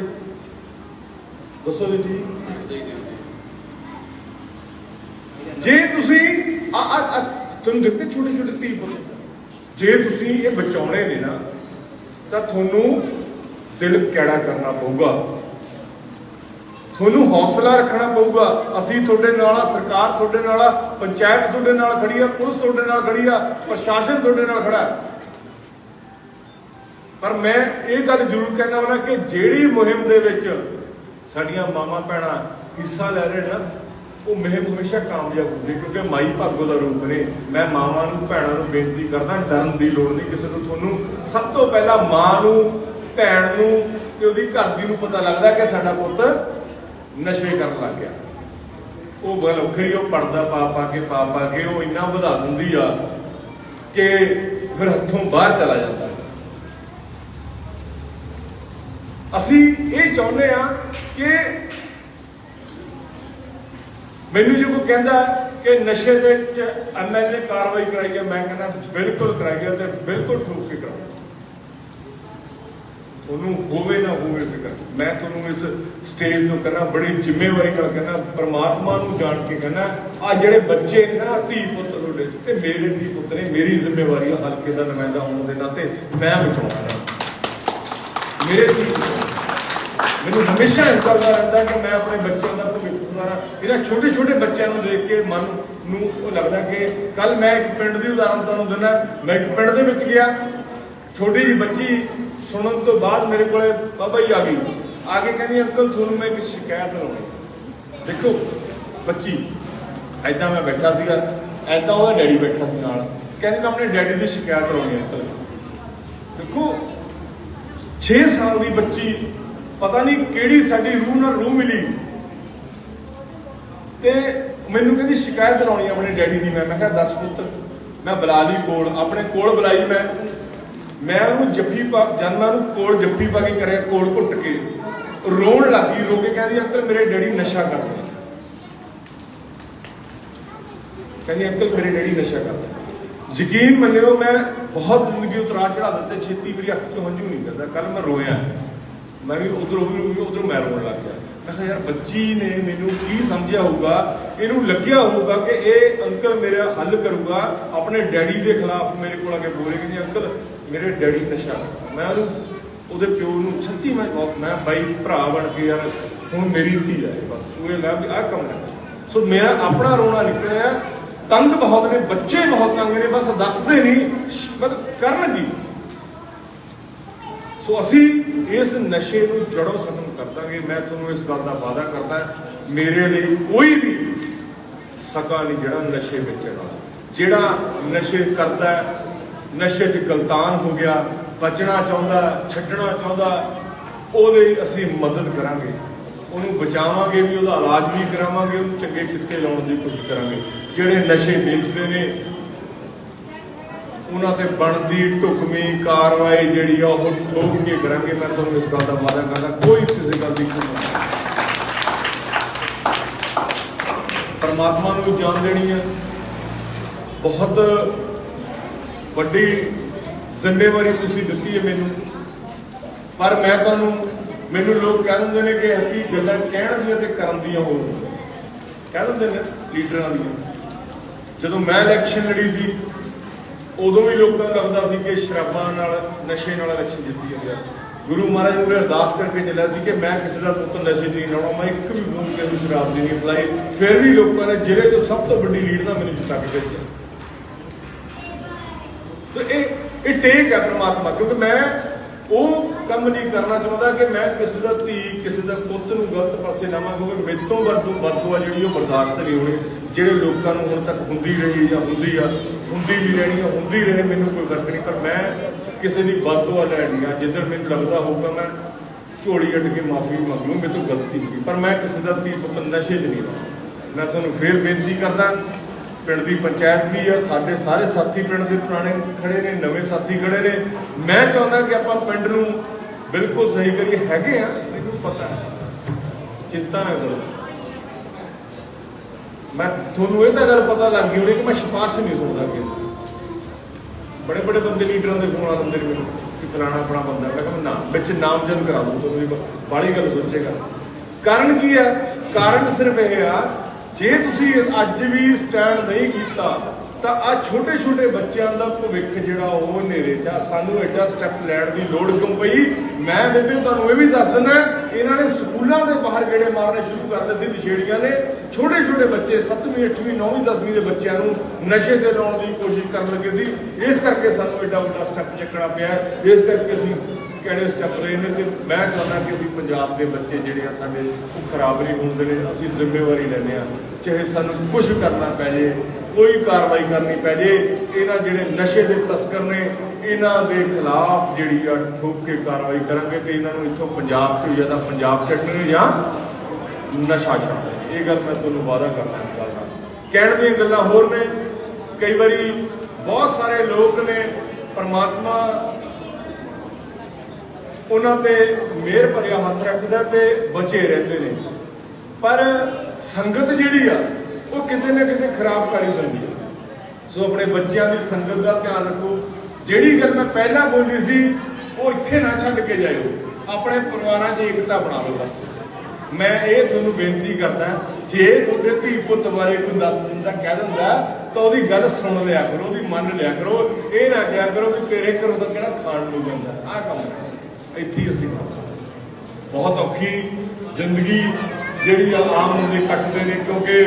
ਦੱਸੋ ਜੀ, ਜੇ। ਤੁਸੀਂ, ਆ ਆ ਤੁਹਾਨੂੰ ਦਿਖਦੇ ਛੋਟੇ ਛੋਟੇ ਧੀ ਪੁੱਤ? ਜੇ ਤੁਸੀਂ ਇਹ ਬਚਾਉਣੇ ਨੇ ਨਾ, ਤਾਂ ਤੁਹਾਨੂੰ ਦਿਲ ਕਿਹੜਾ ਕਰਨਾ ਪਊਗਾ। ਤੁਹਾਨੂੰ ਹੌਸਲਾ ਰੱਖਣਾ ਪਊਗਾ। ਅਸੀਂ ਤੁਹਾਡੇ ਨਾਲ ਆ, ਸਰਕਾਰ ਤੁਹਾਡੇ ਨਾਲ ਆ, ਪੰਚਾਇਤ ਤੁਹਾਡੇ ਨਾਲ ਖੜੀ ਆ, ਪੁਲਿਸ ਤੁਹਾਡੇ ਨਾਲ ਖੜੀ ਆ, ਪ੍ਰਸ਼ਾਸਨ ਤੁਹਾਡੇ ਨਾਲ ਖੜਾ ਪਰ ਮੈਂ ਇਹ ਗੱਲ ਜ਼ਰੂਰ ਕਹਿਣਾ ਹੁੰਦਾ ਕਿ ਜਿਹੜੀ ਮੁਹਿੰਮ ਦੇ ਵਿੱਚ ਸਾਡੀਆਂ ਮਾਮਾ ਭੈਣਾਂ ਹਿੱਸਾ ਲੈ ਰਹੇ ਨਾ, ਉਹ ਮੁਹਿੰਮ ਹਮੇਸ਼ਾ ਕਾਮਯਾਬ ਹੁੰਦੀ ਕਿਉਂਕਿ ਮਾਈ ਭਾਗੋ ਦਾ ਰੂਪ ਨੇ। ਮੈਂ ਮਾਵਾਂ ਨੂੰ, ਭੈਣਾਂ ਨੂੰ ਬੇਨਤੀ ਕਰਦਾ, ਡਰਨ ਦੀ ਲੋੜ ਨਹੀਂ ਕਿਸੇ ਤੋਂ ਤੁਹਾਨੂੰ ਸਭ ਤੋਂ ਪਹਿਲਾਂ ਮਾਂ ਨੂੰ, ਭੈਣ ਨੂੰ ਤੇ ਉਹਦੀ ਘਰ ਦੀ ਨੂੰ ਪਤਾ ਲੱਗਦਾ ਕਿ ਸਾਡਾ ਪੁੱਤ ਨਸ਼ੇ ਕਰਨ ਲੱਗ ਗਿਆ। ਉਹ ਗੱਲ ਵੱਖਰੀ, ਉਹ ਪਰਦਾ ਪਾ ਪਾ ਕੇ ਪਾ ਪਾ ਕੇ, ਉਹ ਇੰਨਾ ਵਧਾ ਦਿੰਦੀ ਆ ਕਿ ਫਿਰ ਹੱਥੋਂ ਬਾਹਰ ਚਲਾ ਜਾਂਦਾ। ਅਸੀਂ ਇਹ ਚਾਹੁੰਦੇ ਆ ਕਿ ਮੈਨੂੰ ਜੇ ਕੋਈ ਕਹਿੰਦਾ ਕਿ ਨਸ਼ੇ ਦੇ ਵਿੱਚ ਐਮਐਲਏ ਕਾਰਵਾਈ ਕਰਾਈ ਹੈ ਮੈਂ ਕਹਿੰਦਾ ਬਿਲਕੁਲ ਕਰਾਈ ਹੈ ਤੇ ਬਿਲਕੁਲ ਠੋਕ ਕੇ ਕਰਾਈ ਉਹਨੂੰ ਹੋਵੇ ਨਾ ਹੋਵੇ ਫਿਕਰ। ਮੈਂ ਤੁਹਾਨੂੰ ਇਸ ਸਟੇਜ ਤੋਂ ਕਹਿੰਦਾ, ਬੜੀ ਜ਼ਿੰਮੇਵਾਰੀ ਨਾਲ ਕਹਿੰਦਾ, ਪਰਮਾਤਮਾ ਨੂੰ ਜਾਣ ਕੇ ਕਹਿੰਦਾ, ਆ ਜਿਹੜੇ ਬੱਚੇ ਨਾ ਧੀ ਪੁੱਤ ਤੁਹਾਡੇ, ਤੇ ਮੇਰੇ ਧੀ ਪੁੱਤ ਨੇ ਮੇਰੀ ਜ਼ਿੰਮੇਵਾਰੀ ਹਲਕੇ ਦਾ ਨੁਮਾਇੰਦਾ ਹੋਣ ਦੇ ਨਾਤੇ ਮੈਂ ਬਚਾਉਣਾ ਮੇਰੇ ਧੀ ਮੈਨੂੰ ਹਮੇਸ਼ਾ ਇਸ ਗੱਲ ਦਾ ਰਹਿੰਦਾ ਕਿ ਮੈਂ ਆਪਣੇ ਬੱਚਿਆਂ ਦਾ ਭਵਿੱਖ ਸੁਧਾਰਾਂ। ਇਹਨਾਂ ਛੋਟੇ ਛੋਟੇ ਬੱਚਿਆਂ ਨੂੰ ਦੇਖ ਕੇ ਮਨ ਨੂੰ ਉਹ ਲੱਗਦਾ ਕਿ ਕੱਲ ਮੈਂ ਇੱਕ ਪਿੰਡ ਦੀ ਉਦਾਹਰਨ ਤੁਹਾਨੂੰ ਦਿੰਦਾ, ਮੈਂ ਇੱਕ ਪਿੰਡ ਦੇ ਵਿੱਚ ਗਿਆ। ਛੋਟੀ ਜਿਹੀ ਬੱਚੀ ਸੁਣਨ ਤੋਂ ਬਾਅਦ ਮੇਰੇ ਕੋਲੇ ਬਾਬਾ ਜੀ ਆ ਗਈ ਆ ਕੇ ਕਹਿੰਦੀ, ਅੰਕਲ, ਤੁਹਾਨੂੰ ਮੈਂ ਇੱਕ ਸ਼ਿਕਾਇਤ ਲਾਉਣੀ ਦੇਖੋ, ਬੱਚੀ ਐਦਾਂ ਮੈਂ ਬੈਠਾ ਸੀਗਾ ਐਦਾਂ ਉਹਦਾ ਡੈਡੀ ਬੈਠਾ ਸੀ ਨਾਲ। ਕਹਿੰਦੀ, ਮੈਂ ਆਪਣੇ ਡੈਡੀ ਦੀ ਸ਼ਿਕਾਇਤ ਲਾਉਣੀ ਅੰਕਲ। ਦੇਖੋ 6 ਸਾਲ ਦੀ ਬੱਚੀ, ਪਤਾ ਨਹੀਂ ਕਿਹੜੀ ਸਾਡੀ ਰੂਹ ਨਾਲ ਰੂਹ ਮਿਲੀ। ਤੇ ਮੈਨੂੰ ਕਹਿੰਦੀ, ਸ਼ਿਕਾਇਤ ਲਾਉਣੀ ਆਪਣੇ ਡੈਡੀ ਦੀ ਮੈਂ। ਮੈਂ ਕਿਹਾ, ਦੱਸ ਪੁੱਤ, ਮੈਂ ਬੁਲਾ ਲਈ ਕੋਲ, ਆਪਣੇ ਕੋਲ ਬੁਲਾਈ ਮੈਂ। ਮੈਂ ਉਹਨੂੰ ਜੱਫੀ ਪਾ ਜਦ ਮੈਂ ਕੋਲ ਜੱਫੀ ਪਾ ਕੇ ਕਰਿਆ, ਕੋਲ ਘੁੱਟ ਕੇ। ਰੋਣ ਲੱਗੀ ਰੋ ਕੇ ਕਹਿੰਦੀ, ਅੰਕਲ, ਮੇਰੇ ਡੈਡੀ ਨਸ਼ਾ ਕਰਦੇ ਕਹਿੰਦੀ, ਅੰਕਲ, ਮੇਰੇ ਡੈਡੀ ਨਸ਼ਾ ਕਰਦੇ ਯਕੀਨ ਮੰਨਿਓ, ਮੈਂ ਬਹੁਤ ਜ਼ਿੰਦਗੀ ਉਤਰਾ ਚੜਾ ਦਿੱਤੇ, ਛੇਤੀ ਮੇਰੀ ਅੱਖ ਚੋਂ ਹੰਝੂ ਨਹੀਂ ਕਰਦਾ ਕੱਲ ਮੈਂ ਰੋਇਆ। ਮੈਂ ਵੀ ਉਧਰੋਂ ਵੀ ਉਧਰੋਂ ਮੈਂ ਰੋਣ ਲੱਗ ਗਿਆ। ਮੈਂ ਕਿਹਾ, ਯਾਰ, ਬੱਚੀ ਨੇ ਮੈਨੂੰ ਕੀ ਸਮਝਿਆ ਹੋਊਗਾ? ਇਹਨੂੰ ਲੱਗਿਆ ਹੋਊਗਾ ਕਿ ਇਹ ਅੰਕਲ ਮੇਰਾ ਹੱਲ ਕਰੂਗਾ, ਆਪਣੇ ਡੈਡੀ ਦੇ ਖਿਲਾਫ ਮੇਰੇ ਕੋਲ ਆ ਕੇ ਬੋਲੇ ਕਿ, ਅੰਕਲ ਮੇਰੇ ਡੈਡੀ ਨਸ਼ਾ। ਮੈਂ ਉਹਨੂੰ, ਉਹਦੇ ਪਿਓ ਨੂੰ ਸੱਚੀ ਮੈਂ ਬਹੁਤ, ਮੈਂ ਬਾਈ ਭਰਾ ਬਣ ਕੇ ਯਾਰ, ਹੁਣ ਮੇਰੀ ਧੀ ਹੈ ਬਸ। ਉਹ ਇਹ ਲੈ ਵੀ ਆਹ ਕੰਮ ਨਾ ਸੋ ਮੇਰਾ ਆਪਣਾ ਰੋਣਾ ਨਿਕਲਿਆ ਤੰਗ ਬਹੁਤ ਨੇ, ਬੱਚੇ ਬਹੁਤ ਤੰਗ ਨੇ, ਬਸ ਦੱਸਦੇ ਨਹੀਂ, ਸ਼- ਮਤਲਬ ਕਰਨ ਕੀ? ਸੋ ਅਸੀਂ ਇਸ ਨਸ਼ੇ ਨੂੰ ਜੜੋਂ ਖਤਮ ਕਰ ਦਾਂਗੇ। ਮੈਂ ਤੁਹਾਨੂੰ ਇਸ ਗੱਲ ਦਾ ਵਾਅਦਾ ਕਰਦਾ ਮੇਰੇ ਲਈ ਕੋਈ ਵੀ ਸਕਾ ਨਹੀਂ ਜਿਹੜਾ ਨਸ਼ੇ ਵੇਚਣ ਵਾਲਾ ਜਿਹੜਾ ਨਸ਼ੇ ਕਰਦਾ ਨਸ਼ੇ 'ਚ ਗਲਤਾਨ ਹੋ ਗਿਆ, ਬਚਣਾ ਚਾਹੁੰਦਾ, ਛੱਡਣਾ ਚਾਹੁੰਦਾ, ਉਹਦੇ ਅਸੀਂ ਮਦਦ ਕਰਾਂਗੇ। ਉਹਨੂੰ ਬਚਾਵਾਂਗੇ ਵੀ, ਉਹਦਾ ਇਲਾਜ ਵੀ ਕਰਾਵਾਂਗੇ, ਉਹਨੂੰ ਚੰਗੇ ਕਿੱਤੇ ਲਾਉਣ ਦੀ ਕੋਸ਼ਿਸ਼ ਕਰਾਂਗੇ। ਜਿਹੜੇ ਨਸ਼ੇ ਵੇਚਦੇ ਨੇ, ਉਹਨਾਂ ਤੇ ਬਣਦੀ ਢੁਕਵੀਂ ਕਾਰਵਾਈ ਜਿਹੜੀ ਆ, ਉਹ ਠੋਕ ਕੇ ਕਰਾਂਗੇ। ਮੈਂ ਤੁਹਾਨੂੰ ਇਸ ਗੱਲ ਦਾ ਵਾਅਦਾ ਕਰਦਾ, ਕੋਈ ਕਿਸੇ ਗੱਲ ਦੀ ਕੋਈ ਪਰਮਾਤਮਾ ਨੂੰ ਜਾਣ ਦੇਣੀ ਹੈ ਬਹੁਤ ਵੱਡੀ ਜ਼ਿੰਮੇਵਾਰੀ ਤੁਸੀਂ ਦਿੱਤੀ ਹੈ ਮੈਨੂੰ। ਪਰ ਮੈਂ ਤੁਹਾਨੂੰ, ਮੈਨੂੰ ਲੋਕ ਕਹਿ ਦਿੰਦੇ ਨੇ ਕਿ ਹੱਕੀ ਗੱਲਾਂ ਕਹਿਣ ਦੀਆਂ ਤੇ ਕਰਨ ਦੀਆਂ ਹੋਰ ਕਹਿ ਦਿੰਦੇ ਨੇ ਲੀਡਰਾਂ ਦੀਆਂ। ਜਦੋਂ ਮੈਂ ਇਲੈਕਸ਼ਨ ਲੜੀ ਸੀ, ਉਦੋਂ ਵੀ ਲੋਕਾਂ ਨੂੰ ਲੱਗਦਾ ਸੀ ਕਿ ਸ਼ਰਾਬਾਂ ਨਾਲ, ਨਸ਼ੇ ਨਾਲ ਇਲੈਕਸ਼ਨ ਜਿੱਤੀ ਜਾਂਦੇ ਗੁਰੂ ਮਹਾਰਾਜ ਨੂੰ ਅਰਦਾਸ ਕਰਕੇ ਚੱਲਿਆ ਸੀ ਕਿ ਮੈਂ ਕਿਸੇ ਦਾ ਪੁੱਤ ਨਸ਼ੇ 'ਚ ਨਹੀਂ ਲਾਉਣਾ, ਮੈਂ ਇੱਕ ਵੀ ਬੂੰਦ ਕਿਸੇ ਨੂੰ ਸ਼ਰਾਬ ਦੀ ਨਹੀਂ ਪਿਲਾਈ। ਫਿਰ ਵੀ ਲੋਕਾਂ ਨੇ ਜ਼ਿਲ੍ਹੇ ਤੋਂ ਸਭ ਤੋਂ ਵੱਡੀ ਲੀਡ ਨਾਲ ਮੈਨੂੰ ਜਿੱਤਾ ਕੇ ਭੇਜਿਆ ਤੇ ਇਹ ਟੇਕ ਹੈ ਪ੍ਰਮਾਤਮਾ ਕਿਉਂਕਿ ਮੈਂ ਉਹ ਕੰਮ ਨਹੀਂ ਕਰਨਾ ਚਾਹੁੰਦਾ ਕਿ ਮੈਂ ਕਿਸੇ ਦਾ ਧੀ, ਕਿਸੇ ਦਾ ਪੁੱਤ ਨੂੰ ਗਲਤ ਪਾਸੇ ਲਾਵਾਂ, ਕਿਉਂਕਿ ਮੇਰੇ ਤੋਂ ਵੱਧ ਵੱਧ ਆ ਜਿਹੜੀ ਉਹ ਬਰਦਾਸ਼ਤ ਨਹੀਂ ਹੋਣੀ, ਜਿਹੜੇ ਲੋਕਾਂ ਨੂੰ ਹੁਣ ਤੱਕ ਹੁੰਦੀ ਰਹੀ ਜਾਂ ਹੁੰਦੀ ਆ, ਹੁੰਦੀ ਵੀ ਰਹਿਣੀ ਆ ਹੁੰਦੀ ਰਹੇ, ਮੈਨੂੰ ਕੋਈ ਫ਼ਰਕ ਨਹੀਂ, ਪਰ ਮੈਂ ਕਿਸੇ ਦੀ ਬਦਦੁਆ ਲੈਣੀ ਆ ਜਿੱਧਰ ਮੈਨੂੰ ਲੱਗਦਾ ਹੋਊਗਾ ਮੈਂ ਝੋਲੀ ਅੱਡ ਕੇ ਮਾਫੀ ਮੰਗ ਲੂੰ ਮੇਰੇ ਤੋਂ ਗਲਤੀ ਹੋ ਪਰ ਮੈਂ ਕਿਸੇ ਦਾ ਧੀ ਪੁੱਤ ਨਸ਼ੇ 'ਚ ਨਹੀਂ ਲਾਉਣਾ। ਮੈਂ ਤੁਹਾਨੂੰ ਫੇਰ ਬੇਨਤੀ ਕਰਦਾ ਪਿੰਡ ਦੀ ਪੰਚਾਇਤ ਵੀ ਆ, ਸਾਡੇ ਸਾਰੇ ਸਾਥੀ ਪਿੰਡ ਦੇ ਪੁਰਾਣੇ ਖੜੇ ਨੇ, ਨਵੇਂ ਸਾਥੀ ਖੜੇ ਨੇ। ਮੈਂ ਚਾਹੁੰਦਾ ਕਿ ਆਪਾਂ ਪਿੰਡ ਨੂੰ ਬਿਲਕੁਲ ਸਹੀ ਕਰੀਏ। ਹੈਗੇ ਆ, ਮੈਨੂੰ ਪਤਾ ਹੈ। ਚਿੰਤਾ ਨਾ ਕਰੋ। ਮੈਂ ਤੁਹਾਨੂੰ ਇਹ ਤਾਂ ਗੱਲ ਪਤਾ ਲੱਗ ਗਈ ਹੋਣੀ ਕਿ ਮੈਂ ਸਿਫਾਰਿਸ਼ ਨਹੀਂ ਸੁਣਦਾ ਕਿ ਬੜੇ ਬੜੇ ਬੰਦੇ ਲੀਡਰਾਂ ਦੇ ਫੋਨ ਆ ਦਿੰਦੇ ਨੇ ਮੈਨੂੰ ਕਿ ਫਲਾਣਾ ਆਪਣਾ ਬੰਦਾ। ਮੈਂ ਕਹਿੰਦਾ ਨਾ, ਵਿੱਚ ਨਾਮਜ਼ਦ ਕਰਾ ਦੂੰ ਤੁਹਾਨੂੰ ਬਾਲੀ ਗੱਲ ਸੋਚੇਗਾ। ਕਾਰਨ ਕੀ ਆ? ਕਾਰਨ ਸਿਰਫ ਇਹ ਆ ਜੇ ਤੁਸੀਂ ਅੱਜ ਵੀ ਸਟੈਂਡ ਨਹੀਂ ਕੀਤਾ, ਤਾਂ ਆ ਛੋਟੇ ਛੋਟੇ ਬੱਚਿਆਂ ਦਾ ਭਵਿੱਖ ਜਿਹੜਾ ਉਹ ਹਨੇਰੇ 'ਚ ਆ। ਸਾਨੂੰ ਐਡਾ ਸਟੈਪ ਲੈਣ ਦੀ ਲੋੜ ਕਿਉਂ ਪਈ? ਮੈਂ ਬੇਬੇ ਤੁਹਾਨੂੰ ਇਹ ਵੀ ਦੱਸ ਦਿੰਦਾ, ਇਹਨਾਂ ਨੇ ਸਕੂਲਾਂ ਦੇ ਬਾਹਰ ਗੇੜੇ ਮਾਰਨੇ ਸ਼ੁਰੂ ਕਰ ਦਿੱਤੇ ਸੀ ਨਸ਼ੇੜੀਆਂ ਨੇ। ਛੋਟੇ ਛੋਟੇ ਬੱਚੇ 7ਵੀਂ 8ਵੀਂ 9ਵੀਂ 10ਵੀਂ ਦੇ ਬੱਚਿਆਂ ਨੂੰ ਨਸ਼ੇ ਤੇ ਲਾਉਣ ਦੀ ਕੋਸ਼ਿਸ਼ ਕਰਨ ਲੱਗੇ ਸੀ। ਇਸ ਕਰਕੇ ਸਾਨੂੰ ਐਡਾ ਵੱਡਾ ਸਟੈਪ ਚੱਕਣਾ ਪਿਆ। ਇਸ ਕਰਕੇ ਅਸੀਂ ਕਿਹੜੇ ਸਟੈਪ ਰਹੇ ਨੇ ਕਿ ਮੈਂ ਚਾਹੁੰਦਾ ਕਿ ਅਸੀਂ ਪੰਜਾਬ ਦੇ ਬੱਚੇ ਜਿਹੜੇ ਆ ਸਾਡੇ ਉਹ ਖਰਾਬ ਨਹੀਂ ਹੁੰਦੇ ਨੇ ਅਸੀਂ ਜ਼ਿੰਮੇਵਾਰੀ ਲੈਂਦੇ ਆ ਚਾਹੇ ਸਾਨੂੰ ਕੁਝ ਕਰਨਾ ਪੈ ਜੇ, ਕੋਈ ਕਾਰਵਾਈ ਕਰਨੀ ਪੈ ਜੇ, ਇਹਨਾਂ ਜਿਹੜੇ ਨਸ਼ੇ ਦੇ ਤਸਕਰ ਨੇ, ਇਹਨਾਂ ਦੇ ਖਿਲਾਫ ਜਿਹੜੀ ਆ ਠੋਕ ਕੇ ਕਾਰਵਾਈ ਕਰਾਂਗੇ ਤੇ ਇਹਨਾਂ ਨੂੰ ਇੱਥੋਂ ਪੰਜਾਬ ਤੋਂ ਜਾਂ ਤਾਂ ਪੰਜਾਬ ਛੱਡਣਗੇ ਜਾਂ ਨਸ਼ਾ ਛੱਡਣਗੇ ਇਹ ਗੱਲ ਮੈਂ ਤੁਹਾਨੂੰ ਵਾਅਦਾ ਕਰਦਾ ਇਸ ਗੱਲ ਦਾ ਕਹਿਣ ਦੀਆਂ ਗੱਲਾਂ ਹੋਰ ਨੇ, ਕਈ ਵਾਰੀ ਬਹੁਤ ਸਾਰੇ ਲੋਕ ਨੇ, ਪਰਮਾਤਮਾ ਉਹਨਾਂ ਤੇ ਮਿਹਰ ਭਰਿਆ ਹੱਥ ਰੱਖਦਾ ਤੇ ਬਚੇ ਰਹਿੰਦੇ ਨੇ। ਪਰ ਸੰਗਤ ਜਿਹੜੀ ਆ, ਉਹ ਕਿਤੇ ਨਾ ਕਿਤੇ ਖਰਾਬ ਕਰ ਹੀ ਦਿੰਦੀ ਆ। ਸੋ ਆਪਣੇ ਬੱਚਿਆਂ ਦੀ ਸੰਗਤ ਦਾ ਧਿਆਨ ਰੱਖੋ। ਜਿਹੜੀ ਗੱਲ ਮੈਂ ਪਹਿਲਾਂ ਬੋਲੀ ਸੀ, ਉਹ ਇੱਥੇ ਨਾ ਛੱਡ ਕੇ ਜਾਇਓ। ਆਪਣੇ ਪਰਿਵਾਰਾਂ 'ਚ ਏਕਤਾ ਬਣਾ ਲਓ ਬਸ। ਮੈਂ ਇਹ ਤੁਹਾਨੂੰ ਬੇਨਤੀ ਕਰਦਾ, ਜੇ ਤੁਹਾਡੇ ਧੀ ਪੁੱਤ ਬਾਰੇ ਕੋਈ ਦੱਸ ਦਿੰਦਾ, ਕਹਿ ਦਿੰਦਾ, ਤਾਂ ਉਹਦੀ ਗੱਲ ਸੁਣ ਲਿਆ ਕਰੋ, ਉਹਦੀ ਮੰਨ ਲਿਆ ਕਰੋ। ਇਹ ਨਾ ਕਿਹਾ ਕਰੋ ਕਿ ਤੇਰੇ ਘਰੋਂ ਤਾਂ ਕਿਹੜਾ ਖਾਣ ਨੂੰ ਜਾਂਦਾ। ਆਹ ਕੰਮ ਹੈ। ਇੱਥੇ ਹੀ ਅਸੀਂ ਬਹੁਤ ਔਖੀ ਜ਼ਿੰਦਗੀ ਜਿਹੜੀ ਆ ਆਮ ਬੰਦੇ ਕੱਟਦੇ ਨੇ, ਕਿਉਂਕਿ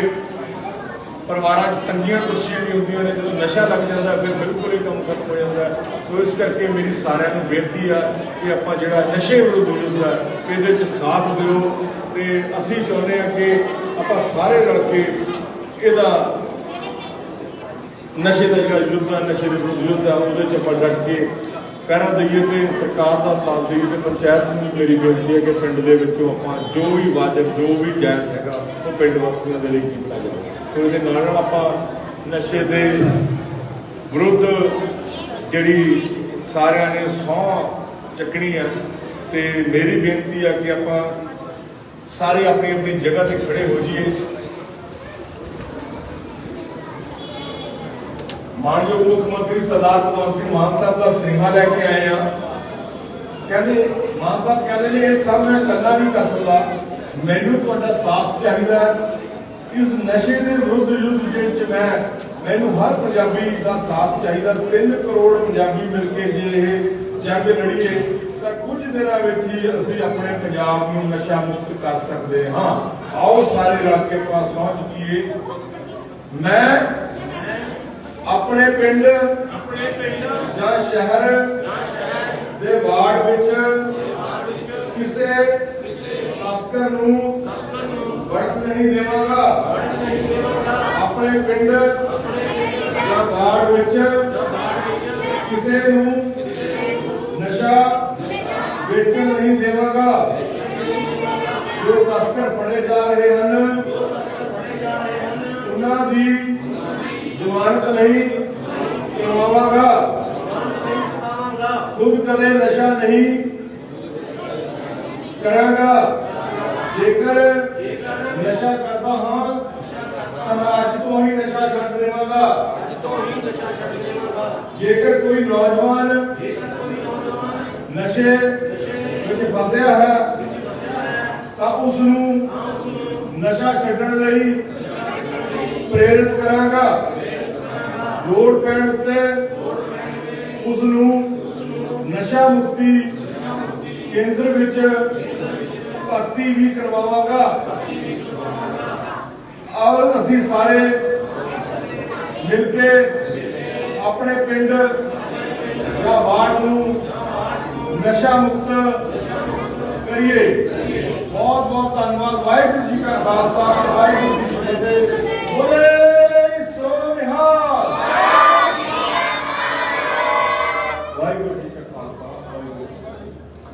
ਪਰਿਵਾਰਾਂ 'ਚ ਤੰਗੀਆਂ ਤੁਰਸ਼ੀਆਂ ਵੀ ਹੁੰਦੀਆਂ ਨੇ, ਜਦੋਂ ਨਸ਼ਾ ਲੱਗ ਜਾਂਦਾ, ਫਿਰ ਬਿਲਕੁਲ ਹੀ ਕੰਮ ਖਤਮ ਹੋ ਜਾਂਦਾ। ਸੋ ਇਸ ਕਰਕੇ ਮੇਰੀ ਸਾਰਿਆਂ ਨੂੰ ਬੇਨਤੀ ਆ ਕਿ ਆਪਾਂ ਜਿਹੜਾ ਨਸ਼ੇ ਵਿਰੁੱਧ ਯੁੱਧ ਹੈ ਇਹਦੇ 'ਚ ਸਾਥ ਦਿਓ। ਤੇ ਅਸੀਂ ਚਾਹੁੰਦੇ ਆ ਕਿ ਆਪਾਂ ਸਾਰੇ ਰਲ ਕੇ ਇਹਦਾ ਨਸ਼ੇ ਦਾ ਜਿਹੜਾ ਯੁੱਧ ਆ, ਨਸ਼ੇ ਦੇ ਵਿਰੁੱਧ ਯੁੱਧ ਆ, ਉਹਦੇ 'ਚ ਆਪਾਂ ਡਟ ਕੇ ਪਹਿਰਾ ਦਈਏ ਤੇ ਸਰਕਾਰ ਦਾ ਸਾਥ ਦਈਏ ਤੇ ਪੰਚਾਇਤ ਨੂੰ ਮੇਰੀ ਬੇਨਤੀ ਹੈ ਕਿ ਪਿੰਡ ਦੇ ਵਿੱਚੋਂ ਆਪਾਂ ਜੋ ਵੀ ਵਾਜਬ, ਜੋ ਵੀ ਜਾਇਜ਼ ਹੈਗਾ, ਉਹ ਪਿੰਡ ਵਾਸੀਆਂ ਦੇ ਲਈ ਕੀਤਾ ਜਾਵੇ। ਸੋ ਇਹਦੇ ਨਾਲ ਨਾਲ ਆਪਾਂ ਨਸ਼ੇ ਦੇ ਵਿਰੁੱਧ ਜਿਹੜੀ ਸਾਰਿਆਂ ਨੇ ਸਹੁੰ ਚੱਕਣੀ ਹੈ ਤੇ ਮੇਰੀ ਬੇਨਤੀ ਹੈ ਕਿ ਆਪਾਂ ਸਾਰੇ ਆਪਣੀ ਆਪਣੀ ਜਗ੍ਹਾ ਤੇ ਖੜੇ ਹੋ ਜਾਈਏ। ਮਾਨਯੋਗ ਮੁੱਖ ਮੰਤਰੀ ਸਰਦਾਰ ਭਗਵੰਤ ਸਿੰਘ ਮਾਨ ਸਾਹਿਬ ਦਾ ਸੁਨੇਹਾ ਲੈ ਕੇ ਆਏ ਆ ਕਹਿੰਦੇ, ਮਾਨ ਸਾਹਿਬ ਕਹਿੰਦੇ ਨੇ, ਇਹ ਸਭ ਮੈਂ ਇਕੱਲਾ ਨਹੀਂ ਕਰ ਸਕਦਾ ਮੈਨੂੰ ਤੁਹਾਡਾ ਸਾਥ ਚਾਹੀਦਾ ਹੈ। ਇਸ ਨਸ਼ੇ ਦੇ ਵਿਰੁੱਧ ਯੁੱਧ ਦੇ ਵਿੱਚ ਮੈਂ, ਮੈਨੂੰ ਹਰ ਪੰਜਾਬੀ ਦਾ ਸਾਥ ਚਾਹੀਦਾ। 3 ਕਰੋੜ ਪੰਜਾਬੀ ਮਿਲ ਕੇ ਜੇ ਇਹ ਜੰਗ ਲੜੀਏ। ਤਾਂ ਕੁਝ ਦਿਨਾਂ ਵਿੱਚ ਹੀ ਅਸੀਂ ਆਪਣੇ ਪੰਜਾਬ ਨੂੰ ਨਸ਼ਾ ਮੁਕਤ ਕਰ ਸਕਦੇ ਹਾਂ। ਆਓ ਸਾਰੇ ਰਲ ਕੇ ਆਪਾਂ ਸੋਚ ਕੀਏ ਮੈਂ ਆਪਣੇ ਪਿੰਡ ਆਪਣੇ ਪਿੰਡ ਜਾਂ ਸ਼ਹਿਰ ਦੇ ਵਾਰਡ ਵਿੱਚ ਕਿਸੇ ਤਸਕਰ ਨੂੰ ਵੜਨ ਨਹੀਂ ਦੇਵਾਂਗਾ। ਆਪਣੇ ਪਿੰਡ ਜਾਂ ਵਾਰਡ ਵਿੱਚ ਕਿਸੇ ਨੂੰ ਨਸ਼ਾ ਵੇਚਣ ਨਹੀਂ ਦੇਵਾਂਗਾ। ਜੋ ਤਸਕਰ ਫੜੇ ਜਾ ਰਹੇ ਹਨ ਉਹਨਾਂ ਦੀ ਜ਼ਮਾਨਤ ਨਹੀਂ ਕਰਵਾਵਾਂਗਾ। ਖੁਦ ਕਦੇ ਨਸ਼ਾ ਨਹੀਂ ਕਰਾਂਗਾ। ਜੇਕਰ ਨਸ਼ਾ ਕਰਦਾ ਹਾਂ ਤਾਂ ਮੈਂ ਅੱਜ ਤੋਂ ਹੀ ਨਸ਼ਾ ਛੱਡ ਦੇਵਾਂਗਾ। ਅੱਜ ਤੋਂ ਹੀ ਨਸ਼ਾ ਛੱਡ ਦੇਵਾਂਗਾ। ਜੇਕਰ ਕੋਈ ਨੌਜਵਾਨ ਨਸ਼ੇ ਵਿੱਚ ਫਸਿਆ ਹੈ ਤਾਂ ਉਸ ਨੂੰ ਨਸ਼ਾ ਛੱਡਣ ਲਈ ਪ੍ਰੇਰਿਤ ਕਰਾਂਗਾ। ਲੋੜ ਪੈਣ ਉੱਤੇ ਉਸ ਨੂੰ ਨਸ਼ਾ ਮੁਕਤੀ ਕੇਂਦਰ ਵਿੱਚ ਭਰਤੀ ਵੀ ਕਰਵਾਵਾਂਗਾ। ਆਓ ਅਸੀਂ ਸਾਰੇ ਮਿਲ ਕੇ ਆਪਣੇ ਪਿੰਡ ਜਾਂ ਵਾਰਡ ਨੂੰ ਨਸ਼ਾ ਮੁਕਤ ਕਰੀਏ। ਬਹੁਤ ਬਹੁਤ ਧੰਨਵਾਦ। ਵਾਹਿਗੁਰੂ ਜੀ ਕਾ ਖਾਲਸਾ, ਵਾਹਿਗੁਰੂ ਜੀ ਫਤਿਹ।